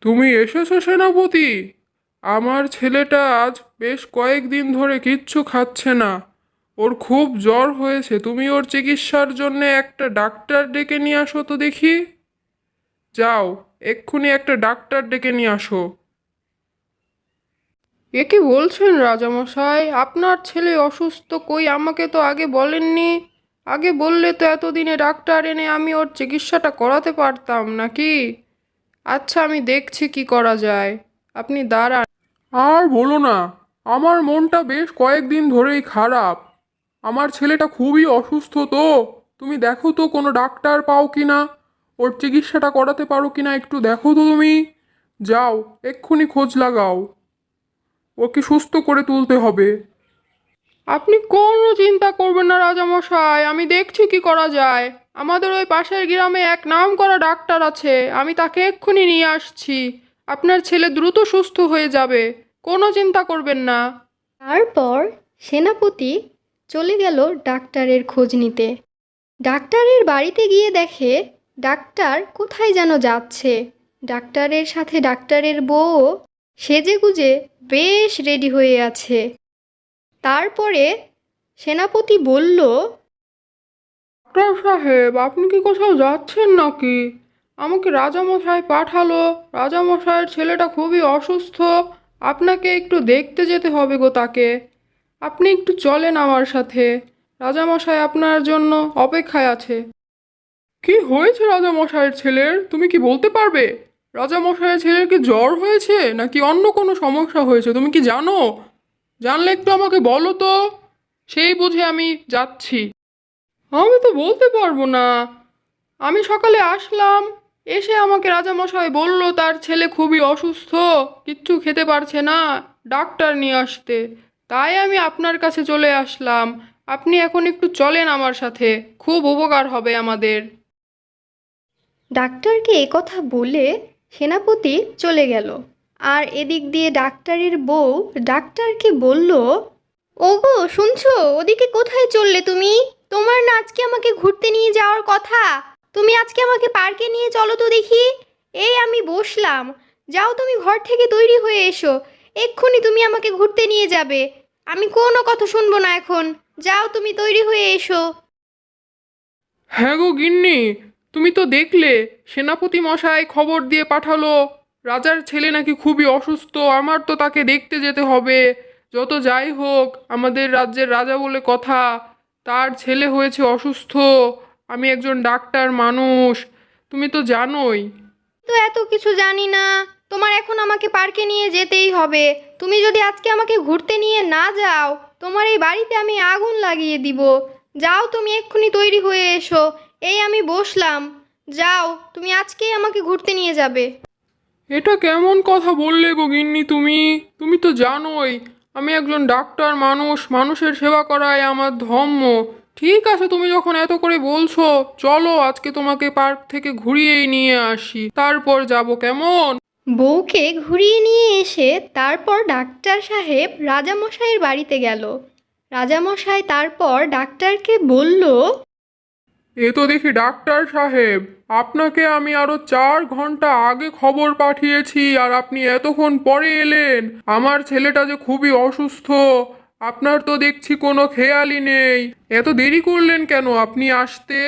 তুমি এসেছ, সেনাপতি। আমার ছেলেটা আজ বেশ কয়েকদিন ধরে কিচ্ছু খাচ্ছে না। ওর খুব জ্বর হয়েছে। তুমি ওর চিকিৎসার জন্য একটা ডাক্তার ডেকে নিয়ে আসো তো দেখি। যাও, এক্ষুনি একটা ডাক্তার ডেকে নিয়ে আসো। এ কি বলছেন রাজামশাই? আপনার ছেলে অসুস্থ কই? আমাকে তো আগে বলেননি। আগে বললে তো এতদিনে ডাক্তার এনে আমি ওর চিকিৎসাটা করাতে পারতাম, নাকি? আচ্ছা আমি দেখছি কি করা যায়। আপনি দাঁড়ান। আর বলো না আমার মনটা বেশ কয়েকদিন ধরেই খারাপ। আমার ছেলেটা খুবই অসুস্থ তো। তুমি দেখো তো কোনো ডাক্তার পাও কি না ওর চিকিৎসাটা করাতে পারো কি না একটু দেখো তো তুমি। যাও এক্ষুনি খোঁজ লাগাও। ওকে সুস্থ করে তুলতে হবে। আপনি কোনো চিন্তা করবেন না রাজামশাই। আমি দেখছি কি করা যায়। আমাদের ওই পাশের গ্রামে এক নাম করা ডাক্তার আছে। আমি তাকে এক্ষুনি নিয়ে আসছি। আপনার ছেলে দ্রুত সুস্থ হয়ে যাবে। কোনো চিন্তা করবেন না। তারপর সেনাপতি চলে গেল ডাক্তারের খোঁজ নিতে। ডাক্তারের বাড়িতে গিয়ে দেখে ডাক্তার কোথায় যেন যাচ্ছে। ডাক্তারের সাথে ডাক্তারের বউ সেজে গুজে বেশ রেডি হয়ে আছে। তারপরে সেনাপতি বলল ডাক্তার সাহেব, আপনি কি কোথাও যাচ্ছেন নাকি? আমাকে রাজামশাই পাঠালো। রাজামশাইয়ের ছেলেটা খুবই অসুস্থ। আপনাকে একটু দেখতে যেতে হবে গো তাকে। আপনি একটু চলেন আমার সাথে। রাজামশাই আপনার জন্য অপেক্ষায় আছে। কি হয়েছে রাজামশাইয়ের ছেলের? তুমি কি বলতে পারবে? রাজামশাইয়ের ছেলের কি জ্বর হয়েছে নাকি অন্য কোনো সমস্যা হয়েছে? তুমি কি জানো? জানলে একটু আমাকে বলো তো। সেই বুঝে আমি যাচ্ছি। আমি তো বলতে পারব না। আমি সকালে আসলাম, এসে আমাকে রাজামশাই বলল, তার ছেলে খুবই অসুস্থ, কিচ্ছু খেতে পারছে না, ডাক্তার নিয়ে আসতে। তাই আমি আপনার কাছে চলে আসলাম। আপনি এখন একটু চলেন আমার সাথে, খুব উপকার হবে আমাদের। ডাক্তারকে একথা বলে সেনাপতি চলে গেল। আর এদিক দিয়ে ডাক্তারের বউ ডাক্তারকে বলল, ওগো, শুনছো? ওদিকে কোথায় চললে তুমি? তোমার না আজকে আমাকে ঘুরতে নিয়ে যাওয়ার কথা? তুমি আজকে আমাকে পার্কে নিয়ে চলো তো দেখি। এই আমি বসলাম। যাও তুমি ঘর থেকে তৈরি হয়ে এসো। এক্ষুনি তুমি আমাকে ঘুরতে নিয়ে যাবে। আমি কোনো কথা শুনব না এখন। যাও তুমি তৈরি হয়ে এসো। হ্যাঁ গো গিন্নি, তুমি তো দেখলে, সেনাপতি মশাই খবর দিয়ে পাঠালো। রাজার ছেলে নাকি খুবই অসুস্থ, আমার তো তাকে দেখতে যেতে হবে। যত যাই হোক, আমাদের রাজ্যের রাজা বলে কথা। তার ছেলে হয়েছে অসুস্থ। আমি একজন ডাক্তার মানুষ। তুমি তো জানোই। তো এত কিছু জানি না। তোমার এখন আমাকে পার্কে নিয়ে যেতেই হবে। তুমি যদি আজকে আমাকে ঘুরতে নিয়ে না যাও তোমার এই বাড়িতে আমি আগুন লাগিয়ে দিব। যাও তুমি এক্ষুনি তৈরি হয়ে এসো। এই আমি বসলাম। যাও তুমি আজকেই আমাকে ঘুরতে নিয়ে যাবে। এটা কেমন কথা বললে গো গিন্নি তুমি? তুমি তো জানোই। আমি একজন ডাক্তার, মানুষ, মানুষের সেবা করাই আমার ধর্ম। ঠিক আছে, তুমি যখন এত করে বলছো, চলো আজকে তোমাকে পার্ক থেকে ঘুরিয়েই নিয়ে আসি। তারপর যাব কেমন? বউকে ঘুরিয়ে নিয়ে এসে তারপর ডাক্তার সাহেব রাজামশাইয়ের বাড়িতে গেল। রাজামশাই তারপর ডাক্তারকে বলল এ তো দেখি ডাক্তার সাহেব, আপনাকে আমি আরও চার ঘণ্টা আগে খবর পাঠিয়েছি আর আপনি এতক্ষণ পরে এলেন। আমার ছেলেটা যে খুবই অসুস্থ, আপনার তো দেখছি কোনো খেয়ালই নেই। এত দেরি করলেন কেন আপনি আসতে?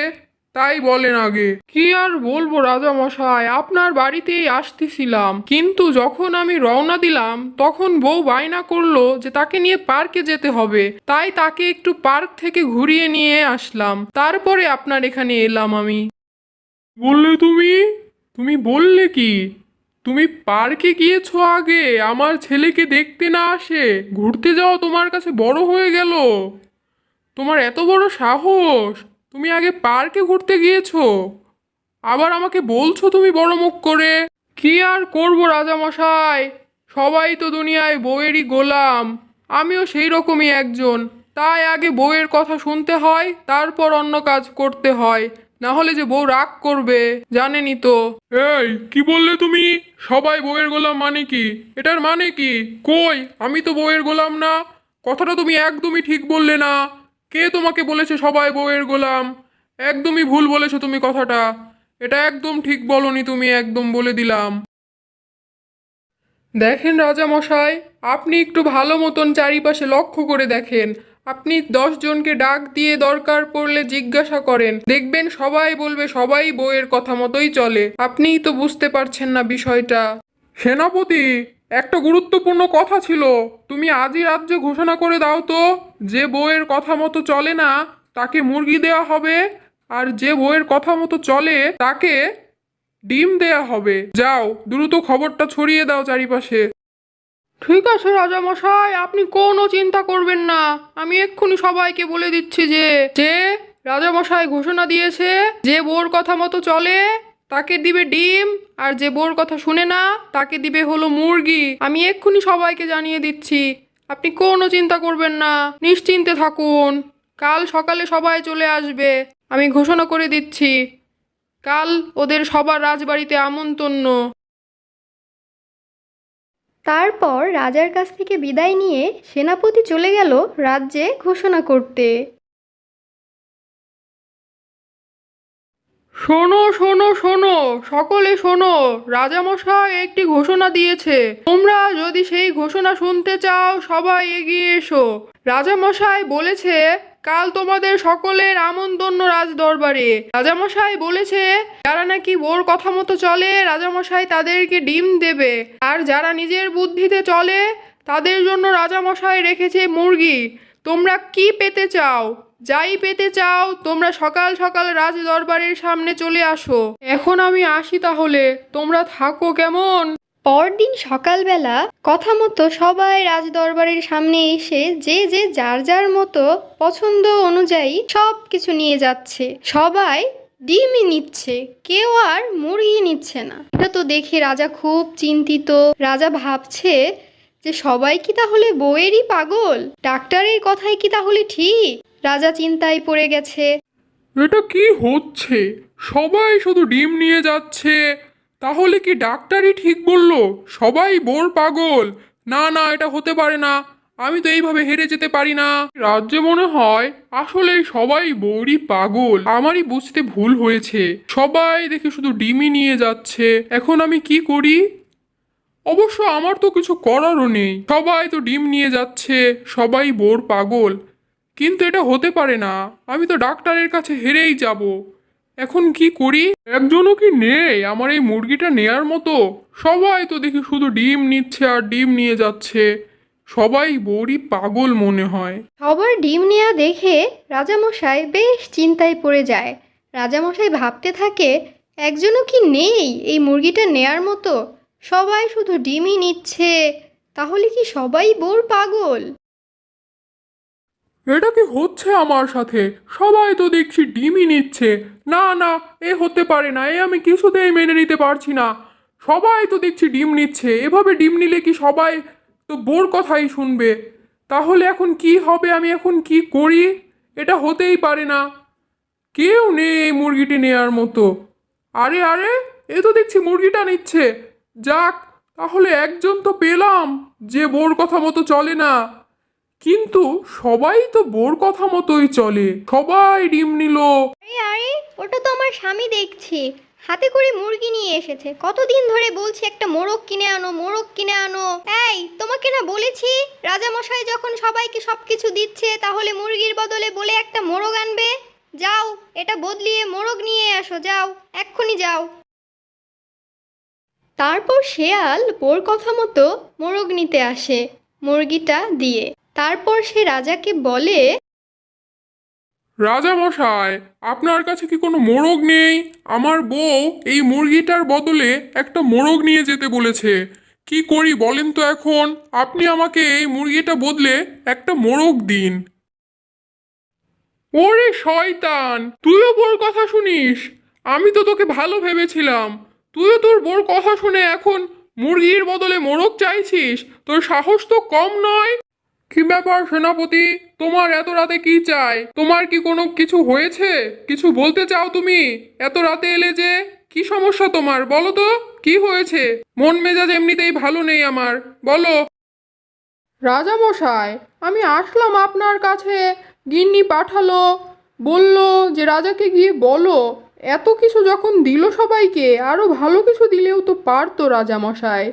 তাই বলেন আগে। কি আর বলব রাজা মশাই, আপনার বাড়িতেই আসতেছিলাম। কিন্তু যখন আমি রওনা দিলাম, তখন বউ বায়না করল যে তাকে নিয়ে পার্কে যেতে হবে। তাই তাকে একটু পার্ক থেকে ঘুরিয়ে নিয়ে আসলাম। তারপরে আপনার এখানে এলাম আমি। বললে তুমি? তুমি বললে কি? তুমি পার্কে গিয়েছো আগে, আমার ছেলেকে দেখতে না আসে। ঘুরতে যাওয়া তোমার কাছে বড় হয়ে গেল। তোমার এত বড় সাহস। তুমি আগে পার্কে ঘুরতে গিয়েছো। আবার আমাকে বলছো তুমি বড় মুখ করে। কি আর করব রাজামশাই? সবাই তো দুনিয়ায় বউয়েরই গোলাম। আমিও সেই রকমই একজন। তাই আগে বউয়ের কথা শুনতে হয়, তারপর অন্য কাজ করতে হয়। না হলে যে বউ রাগ করবে জানেনি তো। এই, কি বললে তুমি? সবাই বউয়ের গোলাম মানে কি? এটার মানে কি? কই, আমি তো বউয়ের গোলাম না। কথাটা তুমি একদমই ঠিক বললে না। কে তোমাকে বলেছে সবাই বউয়ের গোলাম? একদমই ভুল বলেছ তুমি কথাটা। এটা একদম ঠিক বলনি তুমি, একদম বলে দিলাম। দেখেন রাজামশাই আপনি একটু ভালো মতন চারিপাশে লক্ষ্য করে দেখেন। আপনি দশ জনকে ডাক দিয়ে দরকার পড়লে জিজ্ঞাসা করেন। দেখবেন সবাই বলবে সবাই বইয়ের কথা মতোই চলে। আপনিই তো বুঝতে পারছেন না বিষয়টা। সেনাপতি একটা গুরুত্বপূর্ণ কথা ছিল। তুমি আজই রাজ্যে ঘোষণা করে দাও তো, যে বইয়ের কথা মতো চলে না, তাকে মুরগি দেওয়া হবে, আর যে বইয়ের কথা মতো চলে, তাকে ডিম দেয়া হবে। যাও, দ্রুত খবরটা ছড়িয়ে দাও চারিপাশে। ঠিক আছে, রাজামশাই, আপনি কোনো চিন্তা করবেন না। আমি এক্ষুনি সবাইকে বলে দিচ্ছি যে যে রাজামশাই ঘোষণা দিয়েছে যে বোর কথা মতো চলে তাকে দিবে ডিম, আর যে বোর কথা শুনে না, তাকে দিবে হলো মুরগি। আমি এক্ষুনি সবাইকে জানিয়ে দিচ্ছি, আপনি কোনো চিন্তা করবেন না, নিশ্চিন্তে থাকুন। কাল সকালে সবাই চলে আসবে, আমি ঘোষণা করে দিচ্ছি। কাল ওদের সবার রাজবাড়িতে আমন্ত্রণ। তারপর রাজার কাছ থেকে বিদায় নিয়ে সেনাপতি চলে গেল রাজ্যে ঘোষণা করতে। শোনো শোনো শোনো, সকলে শোনো, রাজামশাই একটি ঘোষণা দিয়েছে। তোমরা যদি সেই ঘোষণা শুনতে চাও, সবাই এগিয়ে এসো। রাজামশাই বলেছে, কাল তোমাদের সকলের আমন্ত্রণ রাজ দরবারে রাজামশাই বলেছে, যারা নাকি ওর কথা মতো চলে, রাজামশাই তাদেরকে ডিম দেবে। আর যারা নিজের বুদ্ধিতে চলে, তাদের জন্য রাজামশাই রেখেছে মুরগি। তোমরা কি পেতে চাও? যাই পেতে চাও, তোমরা সকাল সকাল রাজ দরবারের সামনে চলে আসো। এখন আমি আসি তাহলে, তোমরা থাকো কেমন? পরদিন সকালবেলা কথা মতো সবাই রাজদরবারের সামনে এসে যে যে যার যার মতো পছন্দ অনুযায়ী সব কিছু নিয়ে যাচ্ছে। সবাই ডিমই নিচ্ছে, কেউ আর মুরগি নিচ্ছে না। এটা তো দেখে রাজা খুব চিন্তিত। রাজা ভাবছে যে সবাই কি তাহলে বইয়েরই পাগল? ডাক্তারের কথাই কি তাহলে ঠিক? রাজা চিন্তায় পড়ে গেছে। এটা কি হচ্ছে? সবাই শুধু ডিম নিয়ে যাচ্ছে। তাহলে কি ডাক্তারই ঠিক বলল? সবাই বোর পাগল। না না, এটা হতে পারে না। আমি তো এইভাবে হেরে যেতে পারি না। রাজ্যে মনে হয় আসলে সবাই বোরই পাগল। আমারই বুঝতে ভুল হয়েছে। সবাই দেখি শুধু ডিমই নিয়ে যাচ্ছে। এখন আমি কি করি? অবশ্য আমার তো কিছু করারও নেই। সবাই তো ডিম নিয়ে যাচ্ছে। সবাই বোর পাগল। কিন্তু এটা হতে পারে না। আমি তো ডাক্তারের কাছে হেরেই যাব। এখন কি করি? একজনও কি নেই? আমার এই মুরগিটা নেয়ার মতো। সবাই তো দেখি শুধু ডিম নিচ্ছে আর ডিম নিয়ে যাচ্ছে। সবাই বড়ি পাগল মনে হয়। সবার ডিম নেওয়া দেখে রাজামশাই বেশ চিন্তায় পড়ে যায়। রাজামশাই ভাবতে থাকে, একজনও কি নেই এই মুরগিটা নেয়ার মতো? সবাই শুধু ডিমই নিচ্ছে। তাহলে কি সবাই বোর পাগল? এটা কি হচ্ছে আমার সাথে? সবাই তো দেখছি ডিমই নিচ্ছে। না না, এ হতে পারে না, এ আমি কিছুতেই মেনে নিতে পারছি না। সবাই তো দেখছি ডিম নিচ্ছে, এভাবে ডিম নিলে কি সবাই তো বোর কথাই শুনবে? তাহলে এখন কি হবে? আমি এখন কি করি? এটা হতেই পারে না। কেউ নেই এই মুরগিটি নেয়ার মতো। আরে আরে, এ তো দেখছি মুরগিটা নিচ্ছে। যাক, তাহলে একজন তো পেলাম, যে বোর কথা মতো চলে না। কিন্তু সবাই তো বোর কথা মতোই চলে। সবাই ডিম নিল। আরে ওটা তো আমার স্বামী দেখছি। হাতে করে মুরগি নিয়ে এসেছে। কতদিন ধরে বলছি একটা মোরগ কিনে আনো, মোরগ কিনে আনো। এই, তোমাকে না বলেছি, রাজামশাই যখন সবাইকে সব কিছু দিচ্ছে, তাহলে মুরগির বদলে বলে একটা মোরগ আনবে। যাও, এটা বদলিয়ে মোরগ নিয়ে আসো, যাও, এক্ষুনি যাও। তারপর শেয়াল বোর কথা মতো মোরগ নিতে আসে, মুরগিটা দিয়ে। তারপর সে রাজাকে বলে, রাজা মশাই, আপনার কাছে কি কোনো মোরগ নেই? আমার বউ এই মুরগিটার বদলে একটা মোরগ নিয়ে যেতে বলেছে। কি করি বলেন তো এখন? আপনি আমাকে এই মুরগিটা বদলে একটা মোরগ দিন। ওরে শয়তান, তুইও বোর কথা শুনিস? আমি তো তোকে ভালো ভেবেছিলাম। তুইও তোর বোর কথা শুনে এখন মুরগির বদলে মোরগ চাইছিস? তোর সাহস তো কম নয়? কি ব্যাপার সেনাপতি? তোমার এত রাতে কি চাই? তোমার কি কোনো কিছু হয়েছে? কিছু বলতে চাও তুমি? এত রাতে এলে যে? কি সমস্যা তোমার? বলো তো, কি হয়েছে? মন মেজাজ এমনিতেই ভালো নেই আমার। বলো। রাজামশাই আমি আসলাম আপনার কাছে। গিন্নি পাঠালো, বলল যে রাজাকে গিয়ে বলো। এত কিছু যখন দিল সবাইকে আরও ভালো কিছু দিলেও তো পারতো রাজামশাই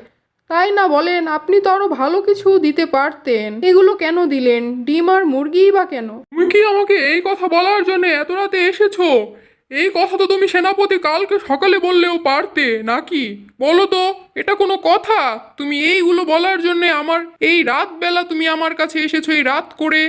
তাই না বলেন আপনি তো আরও ভালো কিছু দিতে পারতেন। এগুলো কেন দিলেন? ডিম আর মুরগিই বা কেন? তুমি কি আমাকে এই কথা বলার জন্য এত রাতে এসেছ? এই কথা তো তুমি সেনাপতি কালকে সকালে বললেও পারতে নাকি? বলো তো এটা কোনো কথা? তুমি এইগুলো বলার জন্য আমার এই রাত বেলা তুমি আমার কাছে এসেছ এই রাত করে।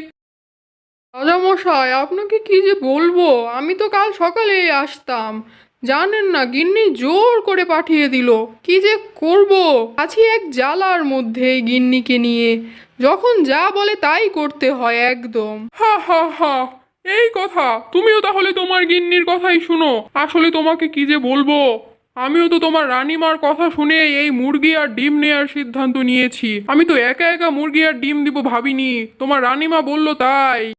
রাজামশাই আপনাকে কি যে বলব? আমি তো কাল সকালেই আসতাম। জানেন না, গিন্নি জোর করে পাঠিয়ে দিল। কি যে করব? আছি এক জ্বালার মধ্যে গিন্নিকে নিয়ে। যখন যা বলে তাই করতে হয় একদম। হা হা হা, এই কথা। তুমিও তাহলে তোমার গিন্নির কথাই শুনো। আসলে তোমাকে কি যে বলব? আমিও তো তোমার রানিমার কথা শুনে এই মুরগি আর ডিম নেয়ার সিদ্ধান্ত নিয়েছি। আমি তো একা একা মুরগি আর ডিম দিব ভাবিনি। তোমার রানিমা বলল তাই।